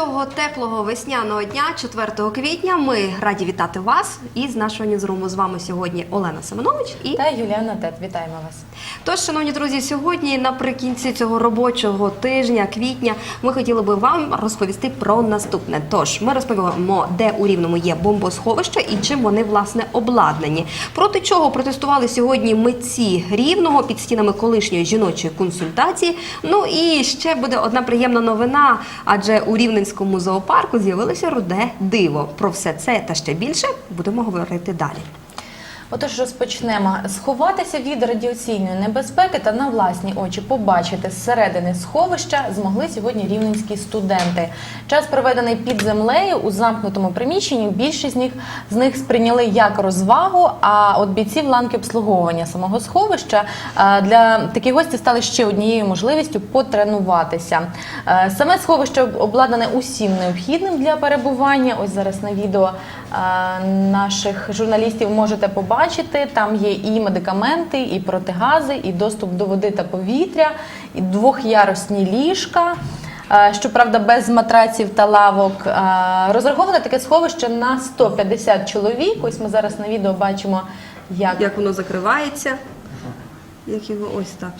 цього теплого весняного дня, 4 квітня, ми раді вітати вас із нашого ньюзруму. З вами сьогодні Олена Семенович і Та Юліана Тет, вітаємо вас. Тож, шановні друзі, сьогодні наприкінці цього робочого тижня, квітня, ми хотіли би вам розповісти про наступне. Тож ми розповімо, де у рівному є бомбосховища і чим вони власне обладнані. Проти чого протестували сьогодні митці рівного під стінами колишньої жіночої консультації. Ну і ще буде одна приємна новина, адже у рівненському зоопарку з'явилося руде диво. Про все це та ще більше будемо говорити далі. Отож розпочнемо. Сховатися від радіаційної небезпеки та на власні очі побачити зсередини сховища змогли сьогодні рівненські студенти. Час проведений під землею у замкнутому приміщенні. Більшість з них з них сприйняли як розвагу. А от бійці в ланки обслуговування самого сховища е, для такі гості стали ще однією можливістю потренуватися. Е, Саме сховище обладнане усім необхідним для перебування. Ось зараз на відео наших журналістів можете побачити. Там є і медикаменти, і протигази, і доступ до води та повітря, і двохярусні ліжка. Е, Щоправда, без матраців та лавок Е, розраховане таке сховище на 150 чоловік. Ось ми зараз на відео бачимо, як Як воно закривається, як його ось так.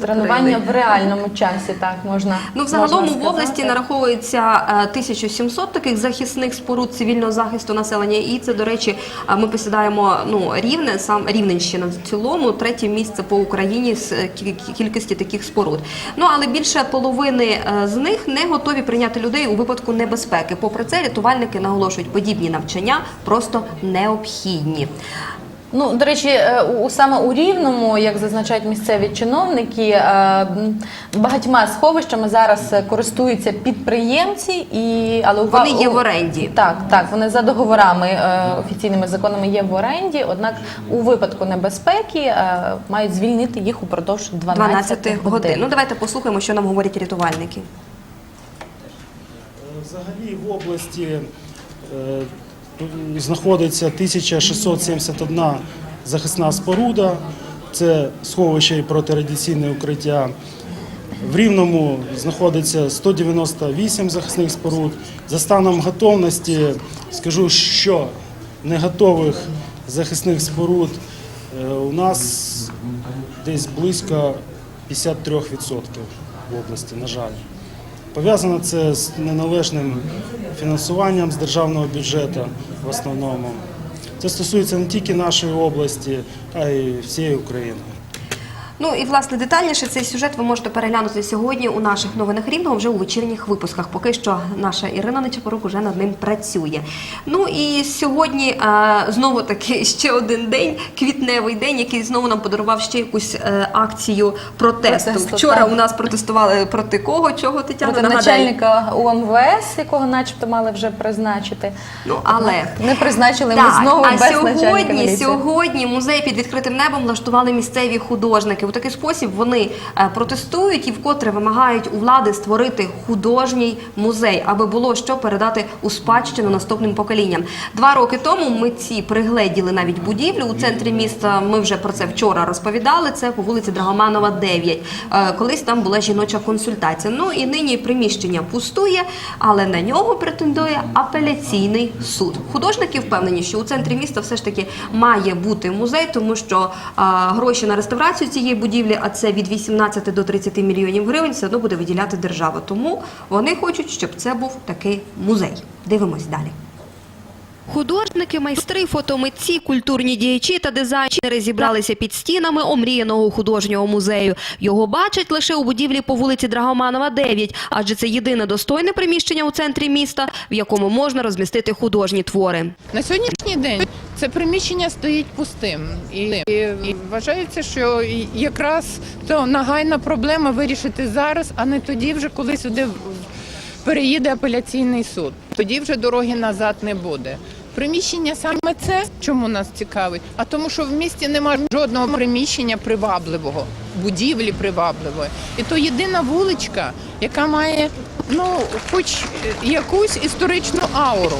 Тренування в реальному часі так можна. Ну, взагалом можна в області нараховується е, 1700 таких захисних споруд цивільного захисту населення. І це, до речі, е, ми посідаємо ну рівне сам Рівненщина в цілому, третє місце по Україні з е, кількості таких споруд. Ну але більше половини е, з них не готові прийняти людей у випадку небезпеки. Попри це, рятувальники наголошують, подібні навчання просто необхідні. Ну, до речі, е, у саме у Рівному, як зазначають місцеві чиновники, е, багатьма сховищами зараз е, користуються підприємці, і але у Вони є в оренді. Так, так, вони за договорами офіційними законами є в оренді. Однак у випадку небезпеки мають звільнити їх упродовж 12, 12 годин. Ну давайте послухаємо, що нам говорять рятувальники. Взагалі в області знаходиться 1671 захисна споруда, це сховище і протирадіаційне укриття. В Рівному знаходиться 198 захисних споруд. За станом готовності скажу, що неготових захисних споруд е, у нас десь близько 53% в області, на жаль. Пов'язано це з неналежним фінансуванням з державного бюджету в основному. Це стосується не тільки нашої області, а й всієї України. Ну і власне детальніше цей сюжет ви можете переглянути сьогодні у наших новинах рівного вже у вечірніх випусках. Поки що наша Ірина Нечапорук уже над ним працює. Ну і сьогодні е, знову таки ще один день, квітневий день, який знову нам подарував ще якусь е, акцію протесту. Протесту, Вчора так. у нас протестували проти кого? Чого Тетяна Проти нагадай. начальника УМВС, якого начебто мали вже призначити. Ну але Не призначили Так, ми знову а без сьогодні, сьогодні музей під відкритим небом влаштували місцеві художники. У такий спосіб вони е, протестують і вкотре вимагають у влади створити художній музей, аби було що передати у спадщину наступним поколінням. Два роки тому митці пригледіли навіть будівлю у центрі міста. Ми вже про це вчора розповідали. Це по вулиці Драгоманова, 9. Е, Колись там була жіноча консультація. Ну і нині приміщення пустує, але на нього претендує апеляційний суд. Художники впевнені, що у центрі міста все ж таки має бути музей, тому що гроші на реставрацію цієї будівлі, а це від 18 до 30 мільйонів гривень, все одно буде виділяти держава. Тому вони хочуть, щоб це був такий музей. Дивимось далі. Художники, майстри, фотомитці, культурні діячі та дизайнери зібралися під стінами омріяного художнього музею. Його бачать лише у будівлі по вулиці Драгоманова, 9, адже це єдине достойне приміщення у центрі міста, в якому можна розмістити художні твори. На сьогоднішній день це приміщення стоїть пустим, і, і вважається, що якраз то нагайна проблема вирішити зараз, а не тоді, вже коли сюди переїде апеляційний суд. Тоді вже дороги назад не буде. Приміщення саме це, чому нас цікавить, а тому, що в місті немає жодного приміщення привабливого, будівлі привабливої. І то єдина вуличка, яка має ну, хоч якусь історичну ауру,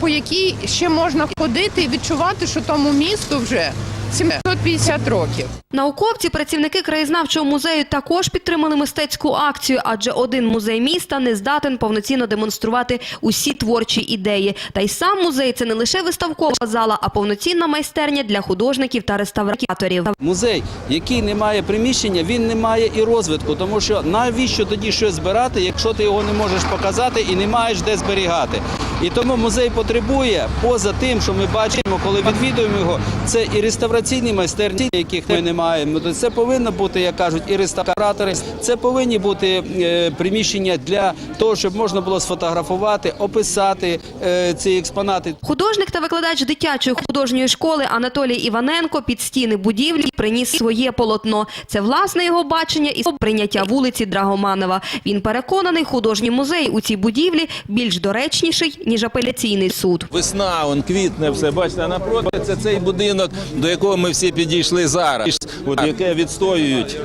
по якій ще можна ходити і відчувати, що тому місту вже 750 років. Науковці, працівники краєзнавчого музею також підтримали мистецьку акцію, адже один музей міста не здатен повноцінно демонструвати усі творчі ідеї. Та й сам музей це не лише виставкова зала, а повноцінна майстерня для художників та реставраторів. Музей, який не має приміщення, він не має і розвитку, тому що навіщо тоді щось збирати, якщо ти його не можеш показати і не маєш де зберігати. І тому музей потребує, поза тим, що ми бачимо, коли відвідуємо його, це і реставраційні майстерні, яких ми не маємо. Це повинно бути, як кажуть, і реставратори. Це повинні бути е, приміщення для того, щоб можна було сфотографувати, описати е, ці експонати. Художник та викладач дитячої художньої школи Анатолій Іваненко під стіни будівлі приніс своє полотно. Це власне його бачення і прийняття вулиці Драгоманова. Він переконаний, художній музей у цій будівлі більш доречніший ніж апеляційний суд. Весна, он квітне все. Бачите, напроти це цей будинок, до якого ми всі підійшли зараз, от, яке відстоюють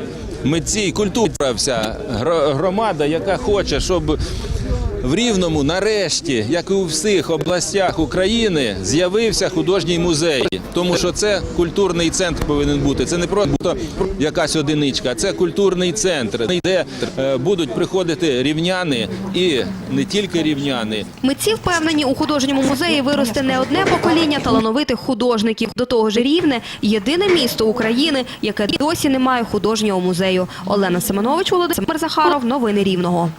митці, культура вся гро- громада, яка хоче, щоб в Рівному нарешті, як і у всіх областях України, з'явився художній музей. Тому що це культурний центр повинен бути. Це не просто якась одиничка, це культурний центр, де е, будуть приходити рівняни і не тільки рівняни, Митці впевнені, у художньому музеї виросте не одне покоління талановитих художників. До того ж, Рівне – єдине місто України, яке досі не має художнього музею. Олена Семенович, Володимир Захаров. Новини Рівного.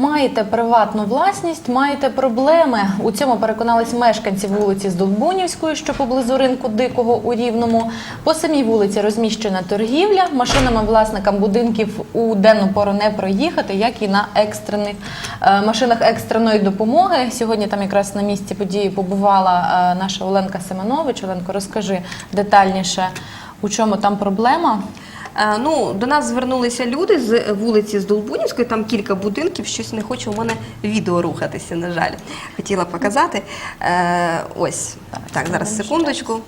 Маєте приватну власність, маєте проблеми. У цьому переконались мешканці вулиці Здолбунівської, що поблизу ринку Дикого у Рівному. По самій вулиці розміщена торгівля. Машинами власникам будинків у денну пору не проїхати, як і на екстрених е, машинах екстреної допомоги. Сьогодні там якраз на місці події побувала е, наша Оленка Семенович. Оленко, розкажи детальніше, у чому там проблема. Е, Ну, до нас звернулися люди з вулиці Здолбунівської, там кілька будинків, щось не хоче у мене відео рухатися, на жаль. Хотіла показати. Е, ось, так, зараз секундочку.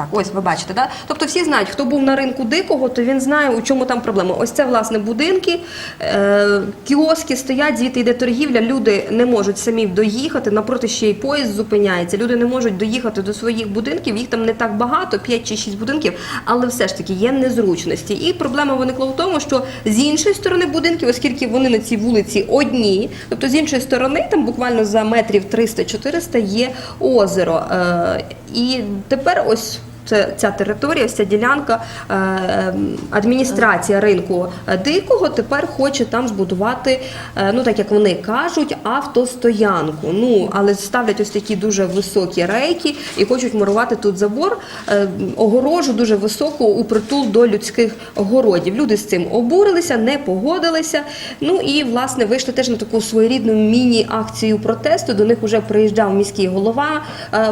Так, ось ви бачите, да? Тобто всі знають, хто був на ринку дикого, то він знає, у чому там проблема. Ось це власне будинки, е, кіоски стоять, звідти йде торгівля. Люди не можуть самі доїхати. Напроти ще й поїзд зупиняється. Люди не можуть доїхати до своїх будинків. Їх там не так багато, 5 чи 6 будинків, але все ж таки є незручності. І проблема виникла в тому, що з іншої сторони будинків, оскільки вони на цій вулиці одні, тобто з іншої сторони, там буквально за метрів 300-400 є озеро. Е, і тепер ось. Це ця територія, ця ділянка е, адміністрація ринку дикого тепер хоче там збудувати, е, ну так як вони кажуть, автостоянку. Ну але ставлять ось такі дуже високі рейки і хочуть мурувати тут забор, е, огорожу дуже високу у притул до людських городів. Люди з цим обурилися, не погодилися. Ну і власне вийшли теж на таку своєрідну міні-акцію протесту. До них вже приїжджав міський голова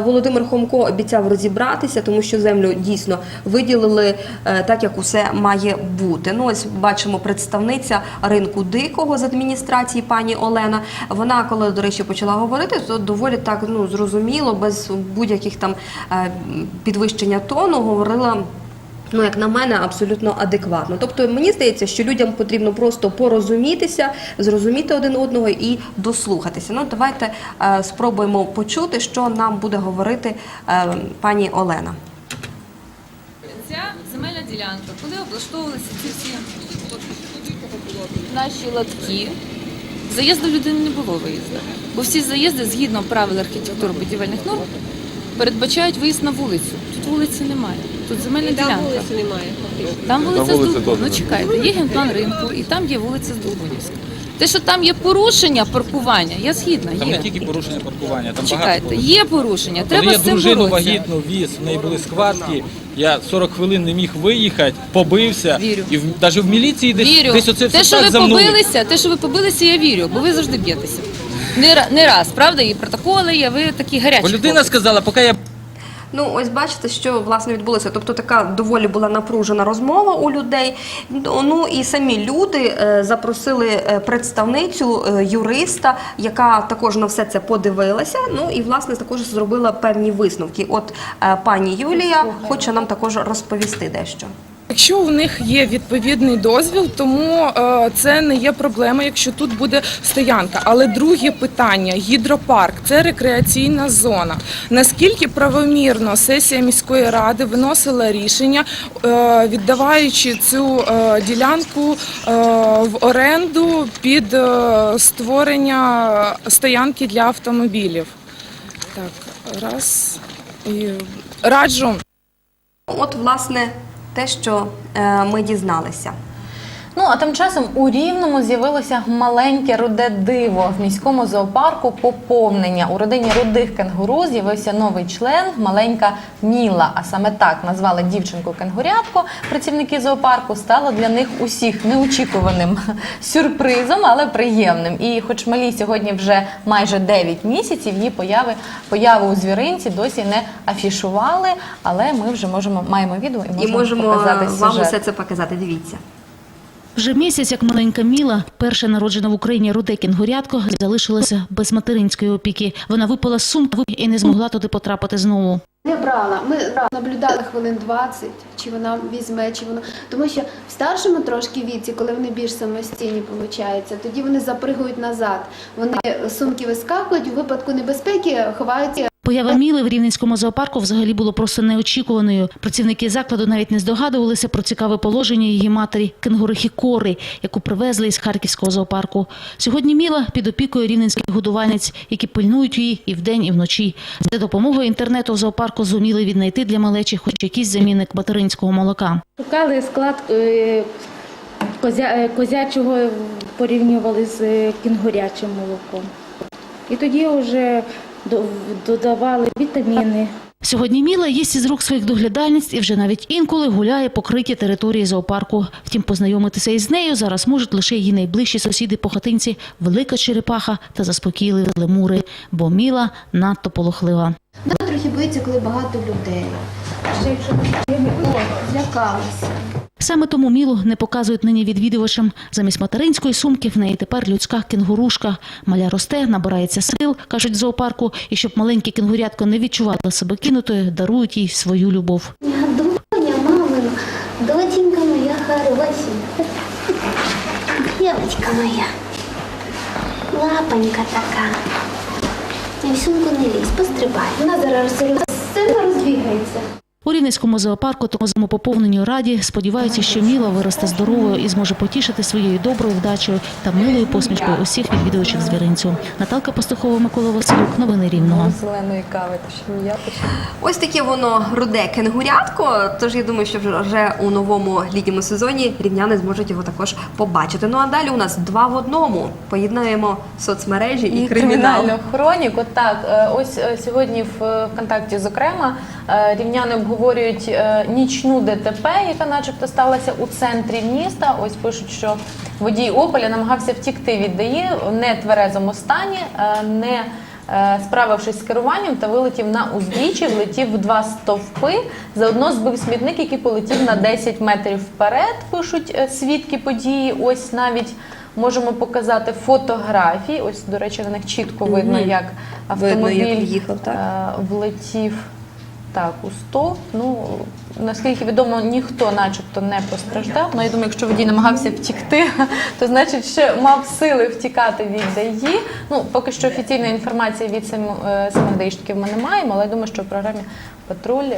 Володимир Хомко, обіцяв розібратися, тому що землю дійсно виділили е, так, як усе має бути. Ну ось бачимо представниця ринку дикого з адміністрації пані Олена. Вона, коли до речі, почала говорити, то доволі так ну зрозуміло, без будь-яких там е, підвищення тону говорила. Ну, як на мене, абсолютно адекватно. Тобто, мені здається, що людям потрібно просто порозумітися, зрозуміти один одного і дослухатися. Ну, давайте е, спробуємо почути, що нам буде говорити е, пані Олена. Ділянка, куди облаштовувалися ці всі наші латки. заїзду людини не було виїзду. Бо всі заїзди, згідно правил архітектури будівельних норм, передбачають виїзд на вулицю. Вулиці немає. Тут земельна ділянка. Там вулиця Здолбунівська. Ну чекайте, є генплан ринку, і там є вулиця Здолбунівська. Те, що там є порушення паркування, я згідна. Там не Є. тільки порушення паркування, там Чекайте, багато є порушення. Коли Треба я цим дружину боротися. вагітну віз, в неї були схватки, я 40 хвилин не міг виїхати, побився. Вірю. І в, навіть в міліції десь, Вірю. десь оце те, все що так ви за мною. побилися, те, що ви побилися, я вірю, бо ви завжди б'єтеся. Не, ра- не раз, правда? І протоколи є, ви такі гарячі. Бо людина хлопець. сказала, поки я Ну, ось бачите, що власне відбулося. Тобто така доволі була напружена розмова у людей. Ну і самі люди е, запросили е, представницю е, юриста, яка також на все це подивилася. Ну і власне також зробила певні висновки. От пані Юлія хоче нам також розповісти дещо. Якщо у них є відповідний дозвіл, тому е, це не є проблема, якщо тут буде стоянка. Але друге питання: гідропарк це рекреаційна зона. Наскільки правомірно сесія міської ради виносила рішення, е, віддаваючи цю е, ділянку в оренду під створення стоянки для автомобілів? Так, раз і раджу. От, власне, те, що е, ми дізналися. Ну а тим часом у Рівному з'явилося маленьке руде диво в міському зоопарку. Поповнення у родині рудих кенгуру з'явився новий член, маленька Міла. А саме так назвали дівчинку кенгурятку. Працівники зоопарку стало для них усіх неочікуваним сюрпризом, але приємним. І, хоч малі сьогодні вже майже 9 місяців, її появи появу у звіринці досі не афішували. Але ми вже можемо маємо відео і І можемо, можемо показати вам сюжет. усе це показати. Дивіться. Вже місяць, як маленька Міла, перша народжена в Україні руде кінгурятко, залишилася без материнської опіки. Вона випала з сумки і не змогла туди потрапити знову. Не брала. Ми наблюдали хвилин 20, чи вона візьме, чи вона. Тому що в старшому трошки віці, коли вони більш самостійні, виходить, тоді вони запригують назад. Вони сумки вискакують, у випадку небезпеки ховаються Поява Міли в Рівненському зоопарку взагалі було просто неочікуваною. Працівники закладу навіть не здогадувалися про цікаве положення її матері кенгурихи Кори, яку привезли із Харківського зоопарку. Сьогодні Міла під опікою рівненських годувальниць, які пильнують її і вдень, і вночі. За допомогою інтернету в зоопарку зуміли віднайти для малечі хоч якийсь замінник материнського молока. Шукали склад е, козя, е, козячого, порівнювали з е, кінгурячим молоком. І тоді вже додавали вітаміни. Сьогодні Міла їсть із рук своїх доглядальниць і вже навіть інколи гуляє покриті території зоопарку. Втім, познайомитися із нею зараз можуть лише її найближчі сусіди по хатинці – велика черепаха та заспокійливі лемури, бо Міла надто полохлива. Вона трохи боїться, коли багато людей. Ще якщо О, злякалася. Саме тому Мілу не показують нині відвідувачам. Замість материнської сумки в неї тепер людська кенгурушка. Маля росте, набирається сил, кажуть в зоопарку, і щоб маленьке кенгурятко не відчувало себе кинутою, дарують їй свою любов. Дуня, мамина, доченька моя хорошенька. Девочка моя. Лапонька така. І в сумку не лізь, пострибай. Вона зараз сильно роздвігається. У Рівненському зоопарку тому самопоповненню раді сподіваються, що Міла виросте здоровою і зможе потішити своєю доброю вдачею та милою посмішкою усіх відвідувачів звіринцю. Наталка Пастухова, Микола Василюк. Новини Рівного. зеленої кави, то що я то Ось таке воно руде кенгурятко. Тож я думаю, що вже у новому літньому сезоні рівняни зможуть його також побачити. Ну а далі у нас два в одному. Поєднуємо соцмережі і, і кримінал. кримінальну хроніку. Так, е, ось е, сьогодні в ВКонтакті, зокрема, е, рівняни обговорюють е, нічну ДТП, яка начебто сталася у центрі міста. Ось пишуть, що водій Ополя намагався втікти від ДАІ в нетверезому стані, е, не е, справившись з керуванням та вилетів на узбіччі, влетів в два стовпи. Заодно збив смітник, який полетів на 10 метрів вперед. Пишуть е, свідки події. Ось навіть. Можемо показати фотографії. Ось, до речі, на них чітко видно, як Видно, автомобіль як їхав, так? влетів так у стоп. Ну наскільки відомо, ніхто, начебто, не постраждав. Ну я думаю, якщо водій намагався втікти, то значить ще мав сили втікати від ДАІ. Ну поки що офіційної інформації від е, самих даїшників ми не маємо, але я думаю, що в програмі патруль.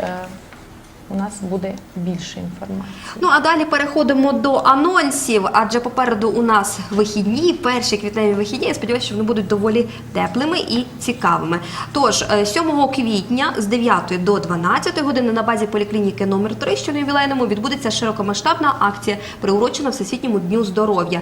Е, У нас буде більше інформації. Ну а далі переходимо до анонсів, адже попереду у нас вихідні, перші квітневі вихідні. Я сподіваюся, що вони будуть доволі теплими і цікавими. Тож е, 7 квітня з 9 до 12 години на базі поліклініки номер 3 що на ювілейному відбудеться широкомасштабна акція, приурочена Всесвітньому дню здоров'я.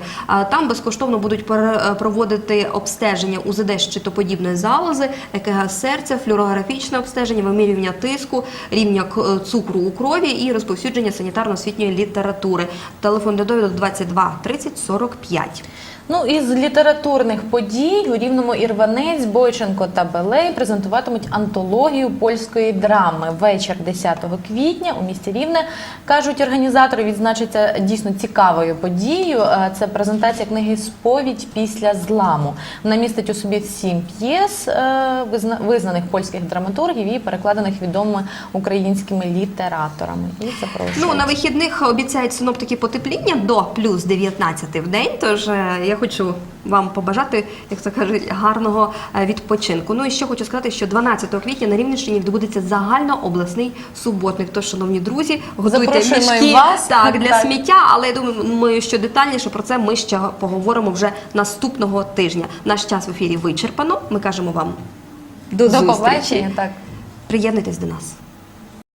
Там безкоштовно будуть е, проводити обстеження УЗД щитоподібної залози, ЕКГ серця, флюорографічне обстеження, вимірювання тиску, рівня к- е, у крові і розповсюдження санітарно-освітньої літератури. Телефон для довідок 22 30 45. Ну із літературних подій у рівному Ірванець, Бойченко та Белей презентуватимуть антологію польської драми. Вечір 10 квітня у місті Рівне кажуть організатори. Відзначиться дійсно цікавою подією. Е, Це презентація книги Сповідь після зламу. Вона містить у собі сім п'єс е, визнаних польських драматургів і перекладених відомими українськими літераторами. І запрошую. Ну на вихідних обіцяють синоптики потепління до плюс 19 в день. Тож е, я хочу вам побажати, як це кажуть, гарного е, відпочинку. Ну і ще хочу сказати, що 12 квітня на Рівненщині відбудеться загальнообласний суботник. Тож, шановні друзі, готуйте Запрошуємо і мішки вас. так для Так. сміття. Але я думаю, що детальніше про це ми ще поговоримо вже наступного тижня. Наш час в ефірі вичерпано. Ми кажемо вам до, До зустрічі. побачення. Так. Приєднуйтесь до нас.